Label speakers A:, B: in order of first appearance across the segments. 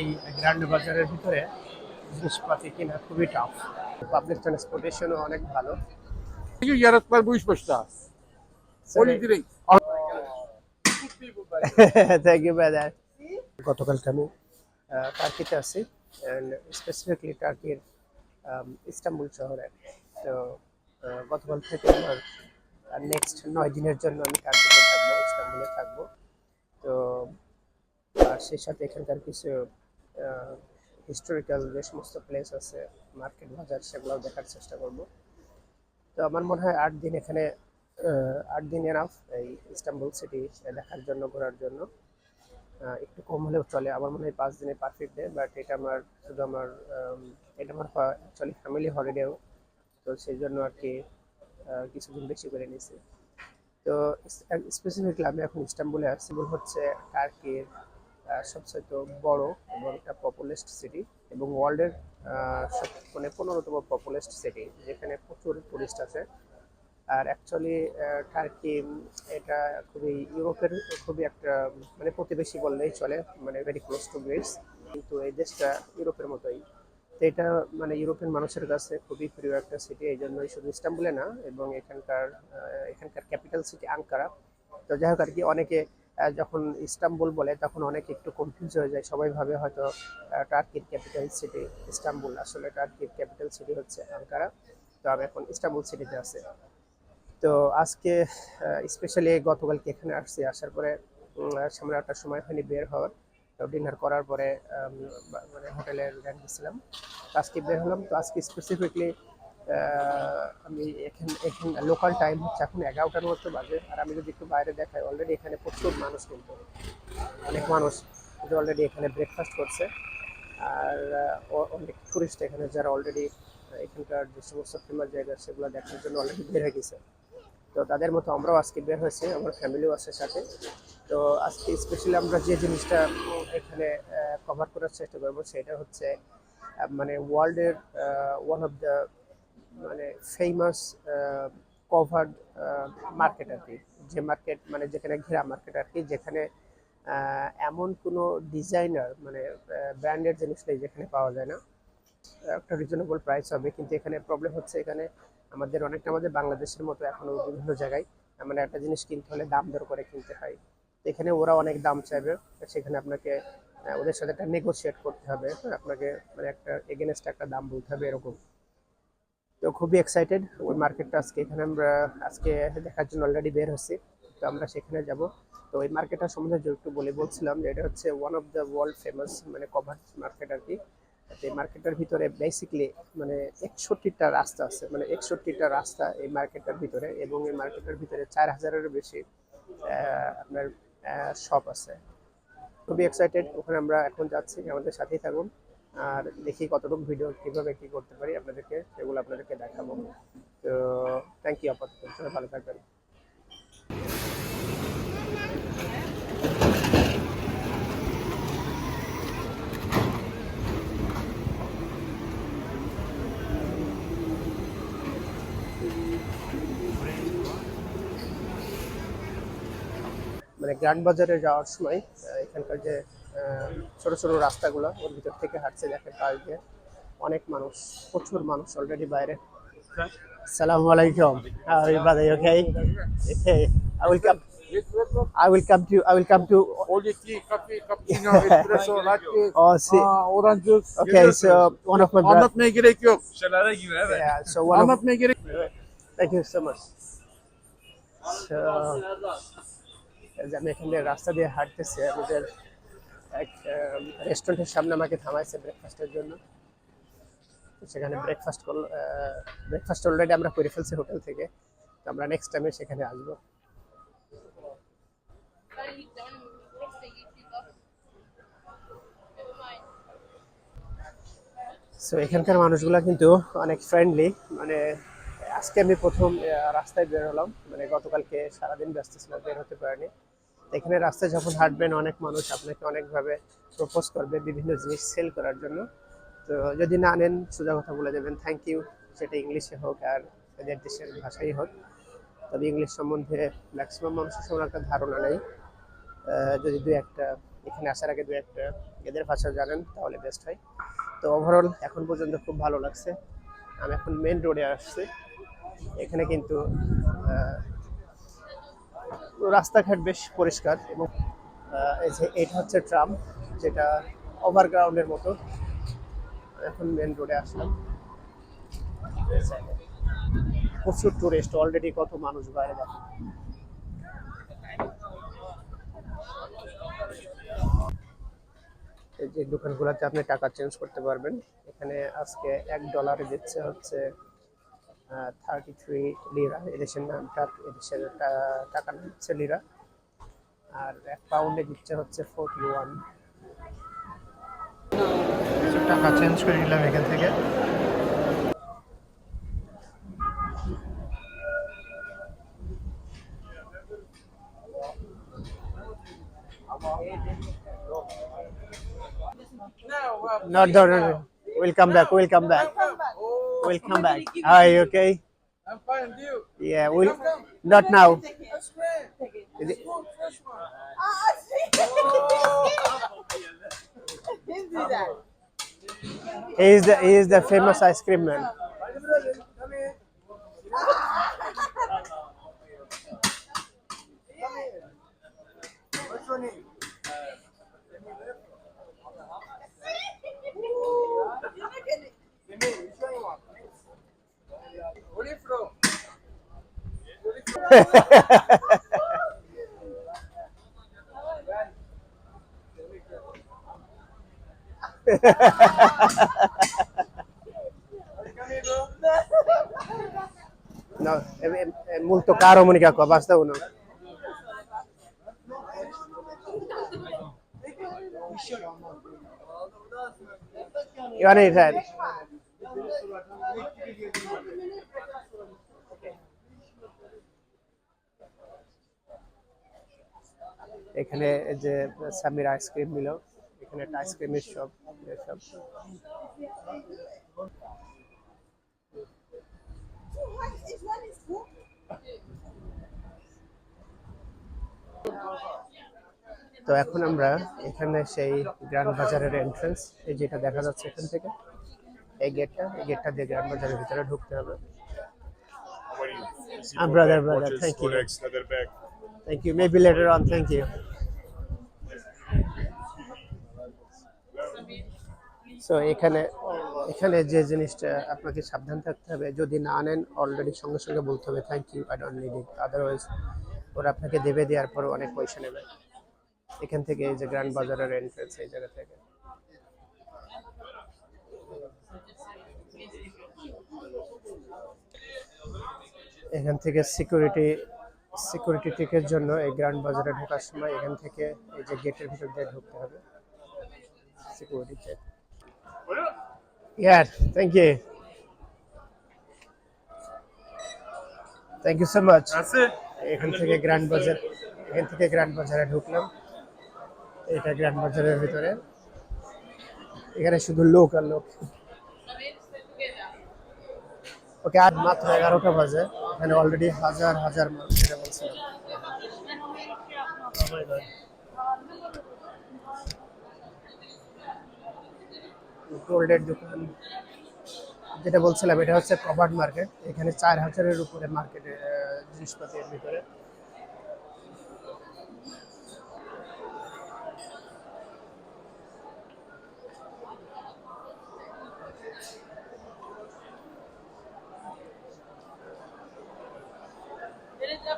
A: এই গ্র্যান্ড বাজারের ভিতরে জিনিসপাতি কিনা খুবই টাফ পাবলিক ট্রান্সপোর্টেশনও অনেক ভালো। থ্যাংক ইউ ব্রাদার গতকালকে আমি টার্কিতে আছি স্পেসিফিকলি টার্কির ইস্তাম্বুল শহরে। তো গতকাল থেকে আমার নেক্সট নয় দিনের জন্য আমি টার্কিতে থাকব ইস্তাম্বুলে থাকব। তো আর সেই সাথে এখানকার কিছু হিস্টোরিক্যাল যে সমস্ত প্লেস আছে মার্কেট বাজার সেগুলোও দেখার চেষ্টা করব। তো আমার মনে হয় আট দিন এখানে আট দিন এনাফ এই ইস্তাম্বুল সিটি দেখার জন্য, ঘোরার জন্য। একটু কম হলেও চলে, আমার মনে হয় পাঁচ দিনে পারফেক্ট ডে বাট এটা আমার, শুধু আমার এটা আমার অ্যাকচুয়ালি ফ্যামিলি হলিডেও তো সেই জন্য আর কি কিছুদিন বেশি করে নিয়েছি। তো স্পেসিফিকলি আমি এখন ইস্তাম্বুলে ইস্তাম্বুল হচ্ছে টার্কির সবচেয়ে বড় এবং একটা পপুলেস্ট সিটি এবং ওয়ার্ল্ডের মানে পনেরোতম পপুলেস্ট সিটি যেখানে প্রচুর টুরিস্ট আছে। আর অ্যাকচুয়ালি টার্কি এটা খুবই ইউরোপের খুবই একটা মানে প্রতিবেশী বললেই চলে মানে ভেরি ক্লোজ টু গ্রিস কিন্তু এই দেশটা ইউরোপের মতোই। তো এটা মানে ইউরোপিয়ান মানুষের কাছে খুবই প্রিয় একটা সিটি এই জন্যই শুধু ইস্তাম্বুলে না, এবং এখানকার এখানকার ক্যাপিটাল সিটি আঙ্কারা। তো যাই হোক আর কি, অনেকে যখন ইস্তাম্বুল বলে, তখন অনেকে একটু কনফিউজ হয়ে যায়। সবাই ভাবে হয়তো টার্কির ক্যাপিটাল সিটি ইস্তাম্বুল। আসলে টার্কির ক্যাপিটাল সিটি হচ্ছে আঙ্কারা তো আমি এখন ইস্তাম্বুল সিটিতে আছি। তো আজকে স্পেশালি গতকালকে এখানে আসছি। আসার পরে সামনে একটা সময় হয়নি বের হওয়ার। তো ডিনার করার পরে মানে হোটেলে র্যাঙ্ক দিয়েছিলাম আজকে বের হলাম। তো আজকে স্পেসিফিকলি আমি এখানে এখানে লোকাল টাইম হচ্ছে এখন এগারোটার মতো বাজে। আর আমি যদি একটু বাইরে দেখাই অলরেডি এখানে প্রচুর মানুষ কিন্তু। অনেক মানুষ কিন্তু অলরেডি এখানে ব্রেকফাস্ট করছে। আর অনেক টুরিস্ট এখানে যারা অলরেডি এখানকার যে সমস্ত ফেমাস জায়গা সেগুলো দেখার জন্য অলরেডি বের হয়ে গেছে। তো তাদের মতো আমরাও আজকে বের হয়েছি, আমার ফ্যামিলিও আছে সাথে। তো আজকে স্পেশালি আমরা যে জিনিসটা এখানে কভার করার চেষ্টা করব সেটা হচ্ছে মানে ওয়ার্ল্ডের ওয়ান অফ দ্য মানে ফেমাস কভার্ড মার্কেট আর কি। যে মার্কেট মানে যেখানে ঘেরা মার্কেট আর কি যেখানে এমন কোনো ডিজাইনার মানে ব্র্যান্ডের জিনিস নেই যেখানে পাওয়া যায় না। একটা রিজনেবল প্রাইস হবে কিন্তু এখানে প্রবলেম হচ্ছে এখানে আমাদের অনেকটা আমাদের বাংলাদেশের মতো এখনও বিভিন্ন জায়গায় মানে একটা জিনিস কিনতে হলে দাম দর করে কিনতে হয়। এখানে ওরা অনেক দাম চাইবে সেখানে আপনাকে ওদের সাথে একটা নেগোশিয়েট করতে হবে। হ্যাঁ, আপনাকে মানে একটা এগেনস্ট একটা দাম বলতে হবে এরকম। তো খুবই এক্সাইটেড ওই মার্কেটটা আজকে এখানে আমরা, আজকে দেখার জন্য অলরেডি বের হচ্ছি তো আমরা সেখানে যাব। তো ওই মার্কেটটা সম্বন্ধে একটু বলে বলছিলাম যে এটা হচ্ছে one of the world famous মানে কভার মার্কেট আর কি তো এই মার্কেটের ভিতরে বেসিকলি মানে একষট্টিটা রাস্তা আছে মানে একষট্টিটা রাস্তা এই মার্কেটটার ভিতরে এবং এই মার্কেটের ভিতরে চার হাজারেরও বেশি আপনার শপ আছে। খুবই এক্সাইটেড ওখানে আমরা এখন যাচ্ছি, আমাদের সাথেই থাকুন। আর দেখি কতটুকু ভিডিও কীভাবে কি করতে পারি আপনাদেরকে, সেগুলো আপনাদেরকে দেখাবো। তো থ্যাংক ইউ আপাতত। ভালো থাকবেন। মানে গ্র্যান্ড বাজারে যাওয়ার সময় এখানকার যে ছোট ছোট রাস্তাগুলো ওর ভিতর থেকে হাঁটছে দেখেন পাশ দিয়ে অনেক মানুষ প্রচুর মানুষ অলরেডি বাইরে Assalamu alaikum. How are you, brother? You okay? Okay. I will come. I will come to. I will come to.
B: Oli tea, coffee, cappuccino, espresso, latte,
A: Oh, see.
B: aa, orange juice.
A: Okay, so one of my brothers.
B: Anlatmaya gerek yok.
C: Şelale gibi evet.
A: Yeah. So one of.
B: Anlatmaya gerek
A: Thank you so much. So, এই যে আমি এখানে রাস্তা দিয়ে হাঁটতেছি আমাদের এক রেস্টুরেন্টের সামনে আমাকে থামাইছে ব্রেকফাস্টের জন্য। সেখানে ব্রেকফাস্ট করল ব্রেকফাস্ট অলরেডি আমরা করে ফেলছি হোটেল থেকে। তো আমরা নেক্সট টাইমে সেখানে আসব। সো এখানকার মানুষগুলো কিন্তু অনেক ফ্রেন্ডলি মানে আজকে আমি প্রথম রাস্তায় বের হলাম। মানে গতকালকে সারাদিন ব্যস্ত ছিলাম বের হতে পারিনি। এখানে রাস্তায় যখন হাঁটবেন, অনেক মানুষ আপনাকে অনেকভাবে প্রপোজ করবে বিভিন্ন জিনিস সেল করার জন্য। তো যদি না নেন, সোজা কথা বলে দেবেন থ্যাংক ইউ সেটা ইংলিশে হোক আর এদের দেশের ভাষাই হোক। তবে ইংলিশ সম্বন্ধে ম্যাক্সিমাম মানুষের সমান একটা ধারণা নেই। যদি দু একটা, এখানে আসার আগে দু একটা এদের ভাষা জানেন, তাহলে বেস্ট হয়। তো ওভারঅল এখন পর্যন্ত খুব ভালো লাগছে। আমি এখন মেন রোডে আসছি। এখানে কিন্তু রাস্তাঘাট বেশ পরিষ্কার এবং যে এটা হচ্ছে ট্রাম, যেটা ওভারগ্রাউন্ডের মতো। এখন মেন রোডে আসলাম। প্রচুর টুরিস্ট অলরেডি কত মানুষ বাইরে এই যে দোকানগুলোতে আপনি টাকা চেঞ্জ করতে পারবেন। এখানে আজকে এক ডলারে দিচ্ছে হচ্ছে থার্টি থ্রি লিরা এদেশের নামটা এদেশের টা- টাকার নাম হচ্ছে লিরা আর এক পাউন্ডে দিচ্ছে হচ্ছে ফোরটি ওয়ান টাকা চেঞ্জ করে নিলাম এখান থেকে No, no, no, no. We'll come back. We'll come back. We'll come back. Are you okay?
B: I'm fine, you.
A: Yeah, we'll. Not now. Is it- He is the he is the famous ice cream man. No, è, è- molto caro Monica qua, basta uno. You এখানে যে Samir ice cream নিল এখানে একটা আইসক্রিমের সব তো এখন আমরা এখানে সেই গ্র্যান্ড বাজারের এন্ট্রান্স এই যেটা দেখা যাচ্ছে এখান থেকে এই গেটটা এই গেটটা দিয়ে গ্র্যান্ড বাজারের ভিতরে ঢুকতে হবে।
C: Are you? See
A: Thank you. Maybe later on thank you so এখানে এখানে যে জিনিসটা আপনাকে সাবধান থাকতে হবে, যদি না নেন অলরেডি সঙ্গে সঙ্গে বলতে হবে thank you I don't need it otherwise ওরা আপনাকে দেবে, দেওয়ার পর অনেক পয়সা নেবে। এখান থেকে এই যে গ্র্যান্ড বাজারের এন্ট্রেন্স এই জায়গা থেকে। এখান থেকে সিকিউরিটি সিকিউরিটি টিকের জন্য এই গ্র্যান্ড বাজারে ঢোকার সময় এখান থেকে এই যে গেটের ভিতর দিয়ে ঢুকতে হবে। Security check yeah thank you thank you
C: so much
A: এখান থেকে গ্র্যান্ড বাজার এখান থেকে গ্র্যান্ড বাজারে ঢুকলাম। এটা গ্র্যান্ড বাজারের ভিতরে। এখানে শুধু লোক আর লোক। ওকে আজ মাত্র এগারোটা বাজে। এখানে অলরেডি হাজার হাজার মানুষ এটা বলছিলাম দোকান, যেটা বলছিলাম, এটা হচ্ছে কভার্ড মার্কেট এখানে চার হাজারের উপরে মার্কেটে জিনিসপাতির ভিতরে।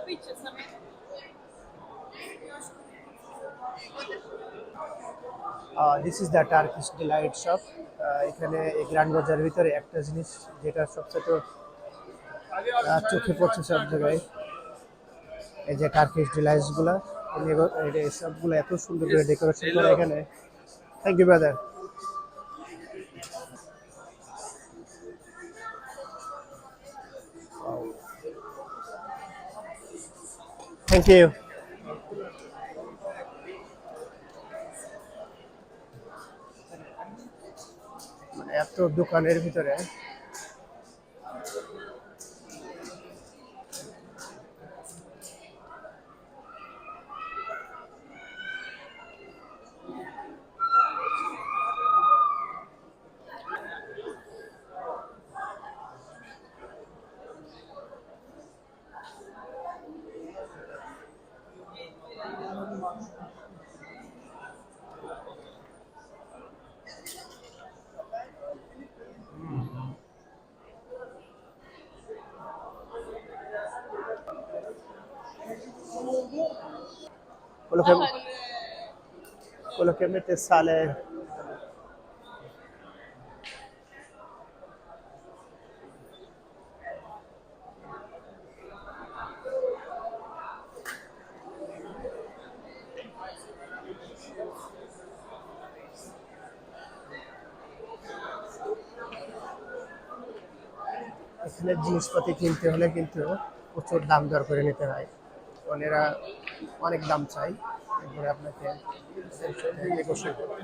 D: Pizza
A: this is the Turkish delight shop এখানে এই গ্র্যান্ড বাজারের ভিতরে একটা জিনিস যেটা সবচেয়ে চোখে পড়ছে সব জায়গায়। এই যে টার্কিশ ডিলাইটসগুলা এই সবগুলো এত সুন্দর করে ডেকোরেশন করা এখানে। Thank you brother thank you মানে এত দোকানের ভিতরে quello che, quello che mette sale. এখানে জিনিসপাতি কিনতে হলে কিন্তু প্রচুর দাম দর করে নিতে হয়। এরা অনেক দাম চাই এরপরে আপনাকে এদের করতে হবে।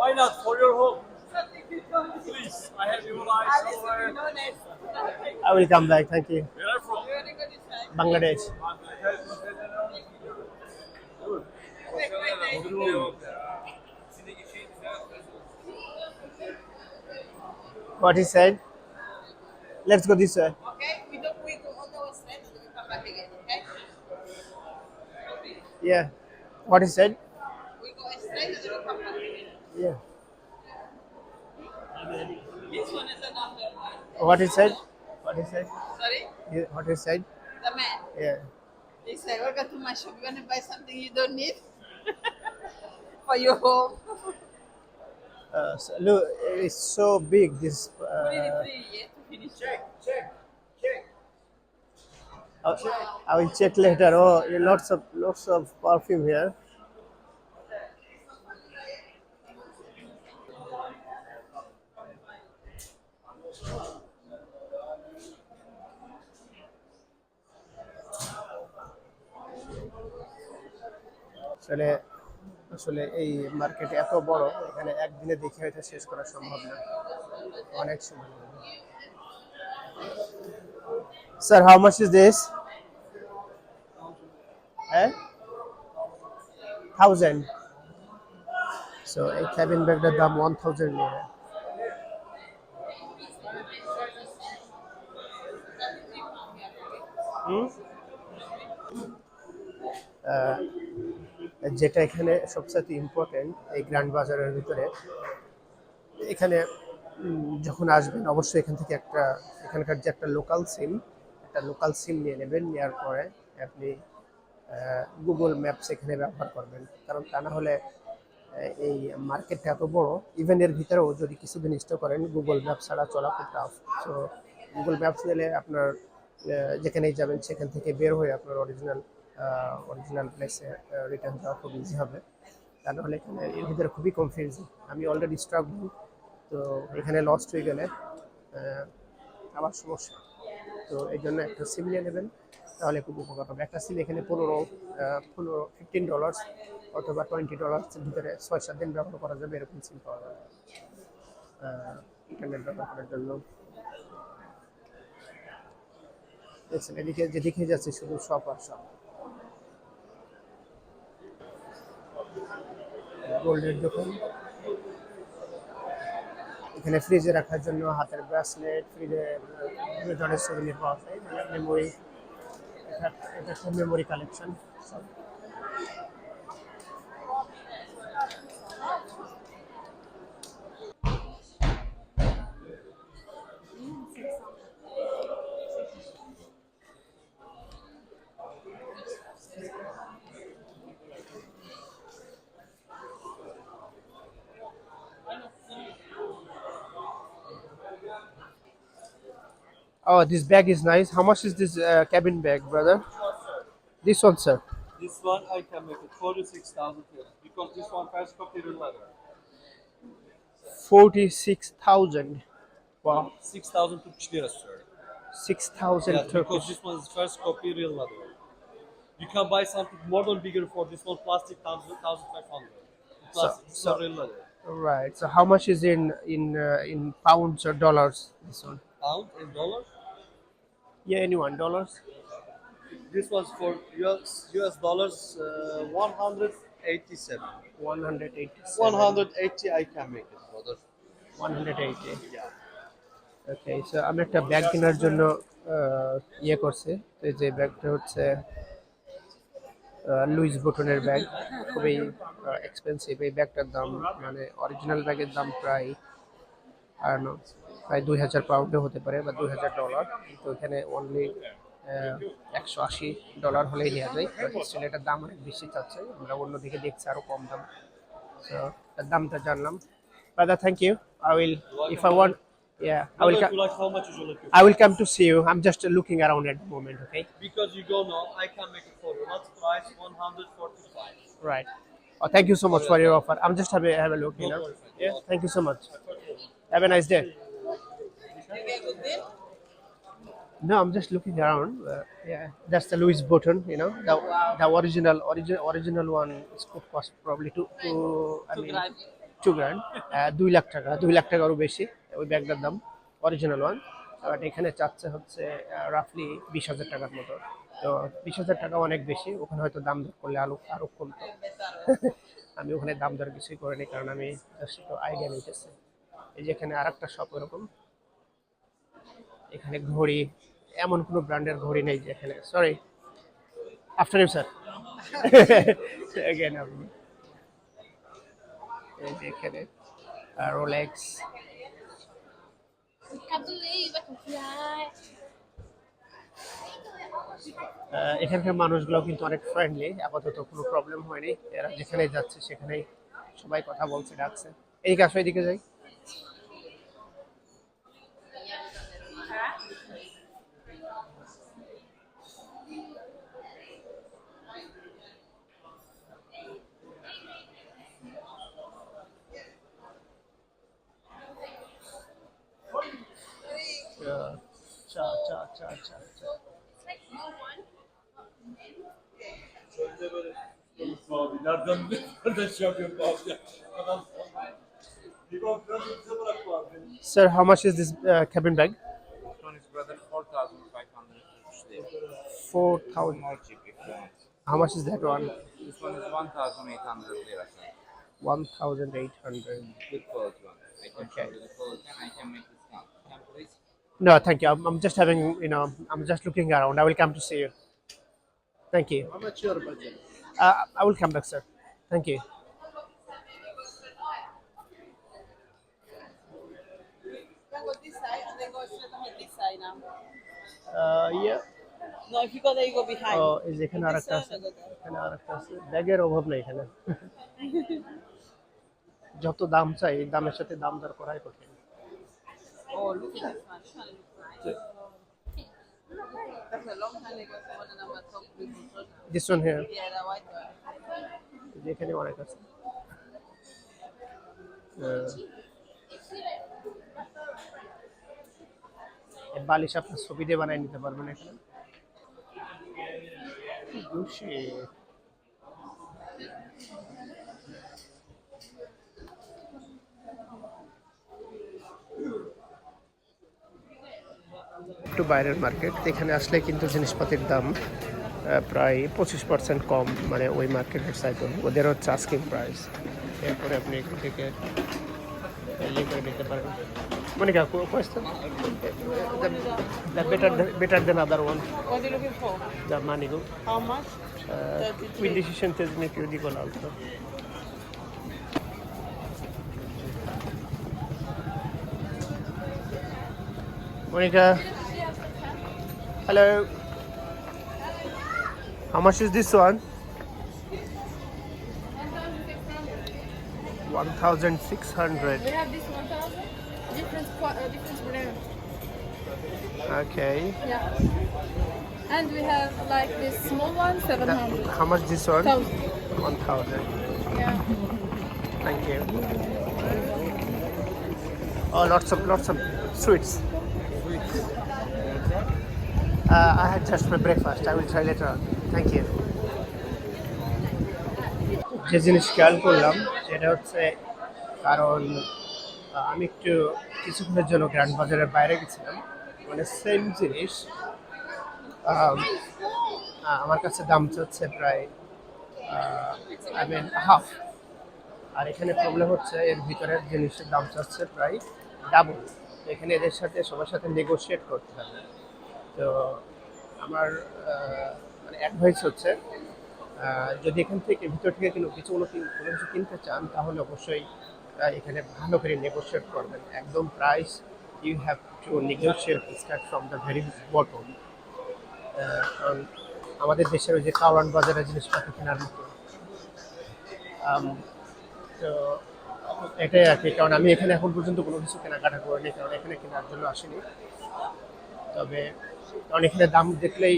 C: Why not for your home? Please, I have your somewhere.
A: I will come back, thank you.
C: Where are you from?
A: Bangladesh. What he said? Let's go this way.
D: Okay, we don't we go straight and we come back again, okay?
A: Yeah. What he said?
D: We go straight and then we come back again.
A: Yeah.
D: This one is another one.
A: What he said? What he said?
D: Sorry?
A: Yeah, What he said?
D: The man.
A: Yeah.
D: He said, Welcome to my shop. You're gonna buy something you don't need for your home.
A: Uh, so, look, it's so big. This.
D: Put it
A: Uh,
D: in three, yeah, to finish. Check.
A: I, will check later. Oh, lots of lots of perfume here. আসলে আসলে এই market এত বড় এখানে একদিনে দেখে হয়তো শেষ করা সম্ভব না অনেক সময় লাগবে Sir, how much is this? Eh? Thousand. So, এই cabin ব্যাগটার দাম ওয়ান থাউজেন্ড নিয়ে যেটা এখানে সবচেয়ে ইম্পর্টেন্ট এই গ্র্যান্ড বাজারের ভিতরে, এখানে যখন আসবেন, অবশ্যই এখান থেকে একটা, এখানকার যে একটা লোকাল সিম একটা লোকাল সিম নিয়ে নেবেন নেওয়ার পরে আপনি গুগল ম্যাপস এখানে ব্যবহার করবেন। কারণ তা না হলে এই মার্কেটটা এত বড় ইভেন এর ভিতরেও যদি কিছুদিন স্টে করেন গুগল ম্যাপ ছাড়া চলা খুব টাফ সো গুগল ম্যাপস নিলে আপনার যেখানেই যাবেন, সেখান থেকে বের হয়ে আপনার অরিজিনাল অরিজিনাল প্লেসে রিটার্ন যাওয়া খুব ইজি হবে। তা নাহলে এখানে এর ভিতরে খুবই কনফিউজিং আমি অলরেডি স্ট্রাগল তো এখানে লস্ট হয়ে গেলে আবার সমস্যা। তো এই জন্য একটা সিম নিয়ে নেবেন। তাহলে খুব উপকার হবে। একটা সিম এখানে পনেরো পনেরো ফিফটিন ডলার্স অথবা টোয়েন্টি ডলার্সের ভিতরে ছয়, সাত দিন ব্যবহার করা যাবে, এরকম সিম পাওয়া যাবে। ইন্টারনেট ব্যবহার করার জন্য। দেখছেন, এদিকে যেদিকে যাচ্ছে শুধু সব আর সব গোল্ডের দোকান। এখানে ফ্রিজে রাখার জন্য হাতের ব্রেসলেট ফ্রিজে বিভিন্ন ধরনের সুবিনির পাওয়া যায় মেমোরি এটা এটা মেমোরি কালেকশন সব। Oh, this bag is nice. How much is this uh, cabin bag, brother? This one, sir.
E: This one I can make it 46,000 here because this one first copy real leather.
A: Forty-six thousand. Wow,
E: 6,000 Turkish lira, sir.
A: six thousand
E: Yeah, because this one is first copy real leather. You can buy something more than bigger for this one plastic 1,500. Plastic,
A: so-
E: not real leather.
A: Right. So, how much is in in uh, in pounds or dollars? This one.
E: Pound and dollar.
A: Yeah, anyone dollars.
E: This one's for US, US dollars uh, 187.
A: One hundred eighty.
E: 180 I can make it, brother.
A: One hundred eighty.
E: Yeah.
A: Okay so আমি একটা bag কেনার জন্য ইয়ে করছি তো যে ব্যাগটা হচ্ছে লুইস বুটনের ব্যাগ খুবই এক্সপেন্সিভ এই ব্যাগটার দাম মানে অরিজিনাল ব্যাগের দাম প্রায় আর প্রায় দুই হাজার পাউন্ডে হতে পারে বা দুই হাজার ডলার তো এখানে অনলি একশো আশি ডলার হলেই নেওয়া যায় স্টিল এটার দাম অনেক বেশি চাচ্ছে আমরা অন্যদিকে দেখছি আরও কম দাম তো এটার দামটা জানলাম দাদা thank you I will if I want Yeah, I will.
E: much
A: co-
E: you like? How much you like?
A: I will come to see you. I'm just looking around at the moment. Okay.
E: Because you go now, I can make it for you. What's price? 145.
A: Right. Oh, thank you so much for your offer. I'm just have a have a look. You know. Yeah. Thank you so much. Have a nice day. No, I'm just looking around. Uh, yeah, that's the Louis Vuitton. You know, the the original original original one could cost probably two two. I
D: Two grand.
A: Grand দুই লাখ টাকা দুই লাখ টাকারও বেশি ওই ব্যাগটার দাম original one but এখানে চাচ্ছে হচ্ছে রাফলি বিশ হাজার টাকার মতো তো বিশ হাজার টাকা অনেক বেশি ওখানে হয়তো দাম দর করলে আলু আরও কমতো আমি ওখানে দাম দর কিছুই করিনি কারণ আমি জাস্ট একটু আইডিয়া নিতেছি এই যে এখানে আর একটা শপ এরকম এখানে ঘড়ি, এমন কোনো ব্র্যান্ডের ঘড়ি নেই এখানে সরি আফটারনুন স্যার আপনি। এখানে রোলেক্স. এখানকার মানুষগুলো কিন্তু অনেক ফ্রেন্ডলি আপাতত কোনো প্রবলেম হয়নি। এরা যেখানে যাচ্ছে, সেখানেই সবাই কথা বলছে, ডাকছে। এদিকে আসো, এদিকে যাই।
C: Bırak bu abi.
A: Sir, how much is this uh, cabin bag?
F: This one is brother 4,500 Turkish lira.
A: Four thousand.
F: More cheap if you want.
A: How much is that one?
F: This one is 1,800 lira.
A: 1,800.
F: Good quality one. I can
A: Okay.
F: show you the quality and I can make discount. Can please?
A: No, thank you. I'm, I'm just having, you know, I'm just looking around. I will come to see you. Thank you.
B: How much your budget?
A: Uh, I will come back, sir. Thank you.
D: Can go this side and then go straight ahead this side now.
A: Uh, yeah.
D: No, if you go there, you go behind.
A: ও এই যে এখানে
D: This
A: আরেকটা
D: side
A: আছে
D: and go there.
A: এখানে আরেকটা আছে ব্যাগের অভাব নেই এখানে যত দাম চাই এই দামের সাথে দাম দর করাই কঠিন
D: Oh, look at this one. This one looks nice. That's a long time ago. Someone and I'm top blue controller.
A: This one here
D: Yeah, the white one.
A: যেখানে অনেক আছে বালিশ আপনার ছবি দিয়ে বানাই নিতে পারবেন এখানে একটু বাইরের মার্কেট এখানে আসলে কিন্তু জিনিসপাতির দাম প্রায় পঁচিশ পার্সেন্ট কম মানে ওই মার্কেটের চাইতে ওদের হচ্ছে আস্কিং প্রাইস এরপরে আপনি এখান থেকে ইয়ে করে নিতে পারেন
D: Monica better
A: better then other one? The money go. Monica. Hello. How much is this one? 1,600.
G: We have this 1000. Different, uh, different brand.
A: Okay.
G: Yeah. And we have like this small one, 700.
A: How much this one?
G: 1000.
A: 1,000.
G: Yeah.
A: Thank you. Oh, lots of lots of sweets. Uh, I had just my breakfast. I will try later on. Thank you. যে জিনিস খেয়াল করলাম সেটা হচ্ছে কারণ আমি একটু কিছুক্ষণের জন্য গ্র্যান্ড বাজারের বাইরে গেছিলাম মানে সেম জিনিস আমার কাছে দাম চাচ্ছে প্রায় আই মিন হাফ আর এখানে প্রবলেম হচ্ছে এর ভিতরের জিনিসের দাম চাচ্ছে প্রায় ডাবল এখানে এদের সাথে সবার সাথে নেগোশিয়েট করতে হবে তো আমার মানে অ্যাডভাইস হচ্ছে যদি এখান থেকে ভিতর থেকে কোনো কিছু কোনো কোনো কিছু কিনতে চান, তাহলে অবশ্যই এখানে ভালো করে নেগোশিয়েট করবেন। একদম price you have to negotiate start from the very bottom কারণ আমাদের দেশের ওই যে কাওয়ান বাজারের জিনিসপত্র কেনার মতো। তো এটাই আর কি, কারণ আমি এখানে এখন পর্যন্ত কোনো কিছু কেনাকাটা করিনি, কারণ এখানে কেনার জন্য আসিনি। তবে কারণ এখানে দাম দেখলেই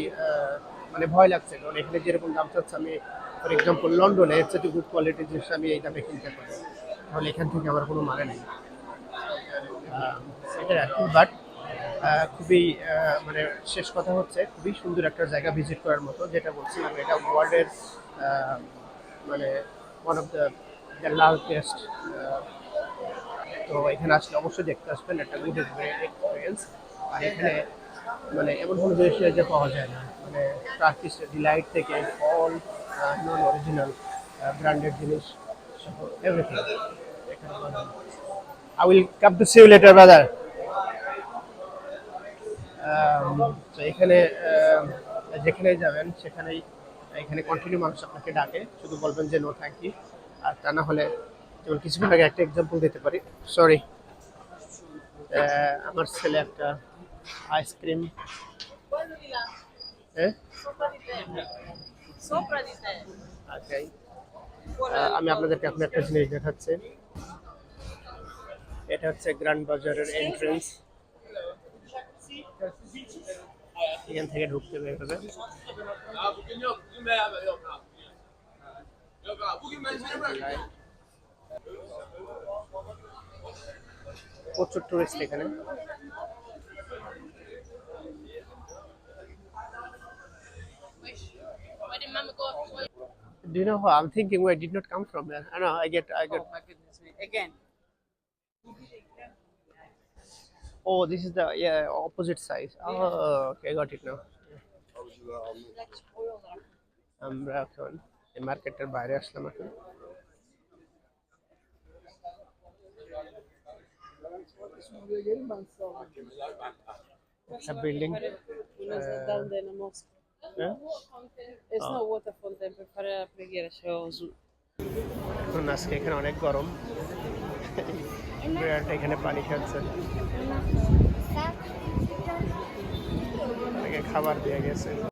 A: মানে ভয় লাগছে। কারণ এখানে যেরকম দাম চাচ্ছে, আমি ফর এক্সাম্পল লন্ডনে এর সাথে গুড কোয়ালিটির জিনিস আমি এই দামে কিনতে পারি। তাহলে এখান থেকে আমার কোনো মানে নেই। সেটাই আর কি। বাট খুবই মানে শেষ কথা হচ্ছে, খুবই সুন্দর একটা জায়গা ভিজিট করার মতো, যেটা বলছিলাম, এটা ওয়ার্ল্ডের মানে one of the the largest তো এখানে আসলে অবশ্যই দেখতে আসবেন, একটা গুড এক্সপিরিয়েন্স আর এখানে মানে এমন কোনো জিনিস যে পাওয়া যায় না। মানে টার্কিশ ডিলাইট থেকে অল নন অরিজিনাল ব্র্যান্ডেড জিনিস everything I will come to see later brother তো এখানে আহ, যেখানে যাবেন সেখানেই এখানে কন্টিনিউ মানুষ আপনাকে ডাকে। শুধু বলবেন যে নো থ্যাংক ইউ আর তা না হলে যেমন কিছুক্ষণ আগে একটা এক্সাম্পল দিতে পারি। সরি আমার ছেলে একটা আইসক্রিম হ্যাঁ আচ্ছা আমি আপনাদেরকে এখন একটা জিনিস দেখাচ্ছি। এটা হচ্ছে গ্র্যান্ড বাজারের এন্ট্রেন্স এখান থেকে ঢুকতে বের হবে প্রচুর টুরিস্ট এখানে।
D: Where did Mama go?
A: Do you know how I'm thinking where I did not come from there? I know I get I get
D: Oh my goodness me. Again.
A: oh this is the yeah opposite side. Oh okay got it now. আমরা এখন এই মার্কেটের বাইরে আসলাম এখন একটা building
H: It's not water fountain, preghiera c'è
A: এখন আজকে এখানে অনেক গরম। এখানে পানি খাচ্ছে খাবার দেওয়া গেছে।